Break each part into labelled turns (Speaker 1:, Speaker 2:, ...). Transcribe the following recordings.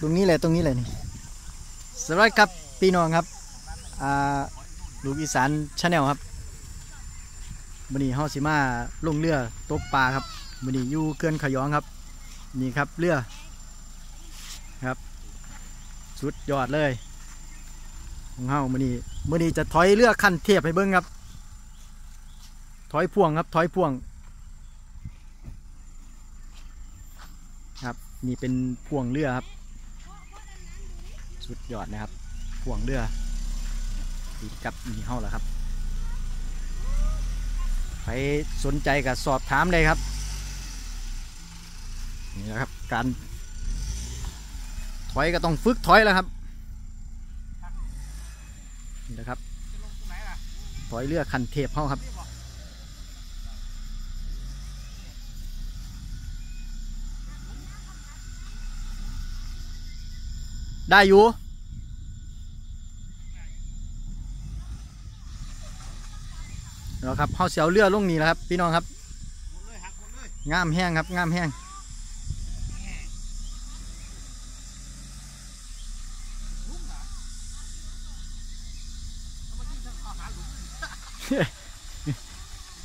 Speaker 1: ตรงนี้แหละตรงนี้เลยนี่สวัสดีครับพี่น้องครับอ่าลูกอีสานชาแนลครับมื้อนี้เฮาสิมาลงเรือตกปลาครับมื้อนี้อยู่เขื่อนขยองครับ นี่ครับเรือครับสุดยอดเลยของเฮามื้อนี้มื้อนี้จะถอยเรือคันเทียบให้เบิ่งครับ ถอยพ่วงครับถอยพ่วงครับนี่เป็นพ่วงเรือครับ สุดยอดนะครับพ่วงเรือติดกับมีเฮาแล้วครับใครสนใจก็สอบถามเลยครับ นี่แหละครับการถอยก็ต้องฝึกถอยแล้วครับนี่แหละครับถอยเรือคันเทพเฮาครับ ได้อยู่แล้วครับเฮาเสียวเรือลงนี่แล้วครับ พี่น้องครับงามแห้งครับงามแห้ง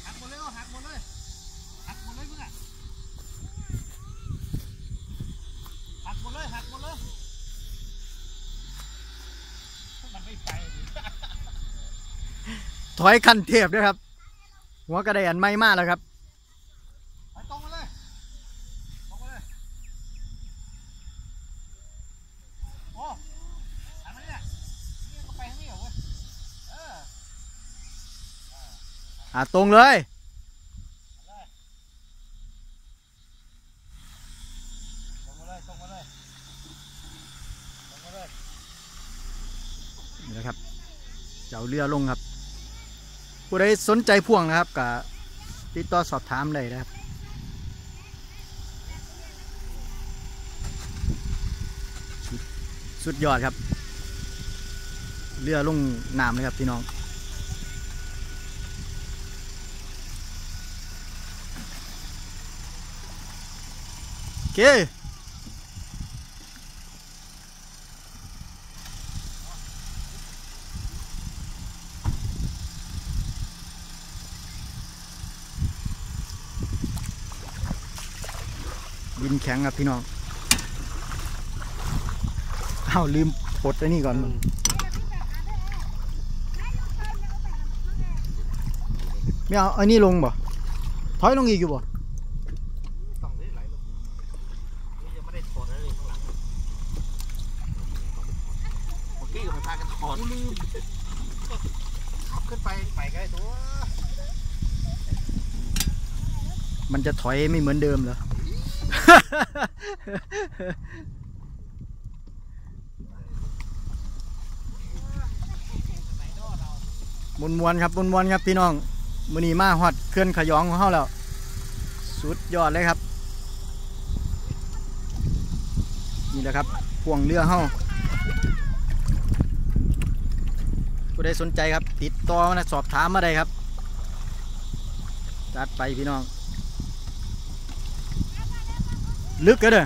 Speaker 2: หักหมดเลยหักหมดเลยหักหมดเลยมึงอะหักหมดเลยหักหมดเลยมันไม่ไปดิ
Speaker 1: ถอยคันเทพด้วยครับ หัวกระไดอันไม่มากแล้วครับ
Speaker 2: ตรงมาเลยตรงมาเลยโอ้หันมาเนี่ยนี่ก็ไปทางนี้เหรอเว้ยเออ
Speaker 1: อ่าตรงเลย
Speaker 2: ตรงมาเลยตรงมาเลยตรงมาเลย
Speaker 1: นี่นะครับจะเอาเรือลงครับ ผู้ใดสนใจพ่วงนะครับก็ติดต่อสอบถามได้นะครับสุดสุดยอดครับ เรือลงน้ำเลยครับพี่น้องโอเค ดินแข็งครับพี่น้องอ้าวลืมปลดไอ้นี่ก่อนมันไม่เอาไอ้นี่ลงบ่ถอยลงอีกอยู่บ่
Speaker 2: ต้องได้ไหลลงนี่ยังไม่ได้ถอดอะไรเลยข้างหลังเมื่อกี้ก็ไม่พากันถอดลืมขับขึ้นไปไปไกลตัว
Speaker 1: มันจะถอยไม่เหมือนเดิมเหรอ มวนมวนๆครับมวนมวนๆครับพี่น้องมือนีมาฮอดเคลื่อนขยองของเฮาแล้ว สุดยอดเลยครับ นี่แหละครับพ่วงเรือเฮาผู้ใดสนใจครับ ติดต่อมานะสอบถามมาได้ครับ จัดไปพี่น้อง ลึกก็เด้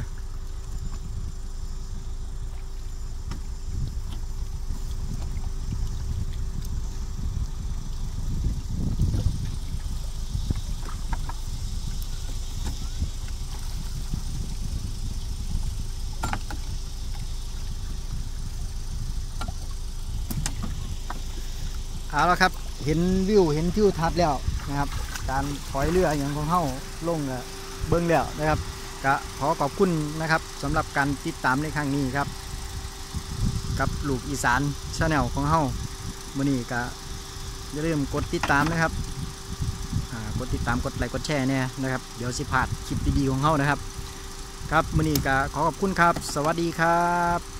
Speaker 1: เอาละครับ เห็นวิว เห็นทิวทัศน์แล้วนะครับ การถอยเรืออย่างของเฮาลงก็เบิ้งแล้วนะครับ ก็ขอขอบคุณนะครับสำหรับการติดตามในครั้งนี้ครับ กับลูกอีสานชาแนลของเฮามื่อนี้ก็อย่าลืมกดติดตามนะครับกดติดตามกดไลค์กดแชร์เนี่ยนะครับ เดี๋ยวสิพลาดคลิปดีๆของเฮานะครับ ครับมื่อนี้ก็ขอขอบคุณครับ สวัสดีครับ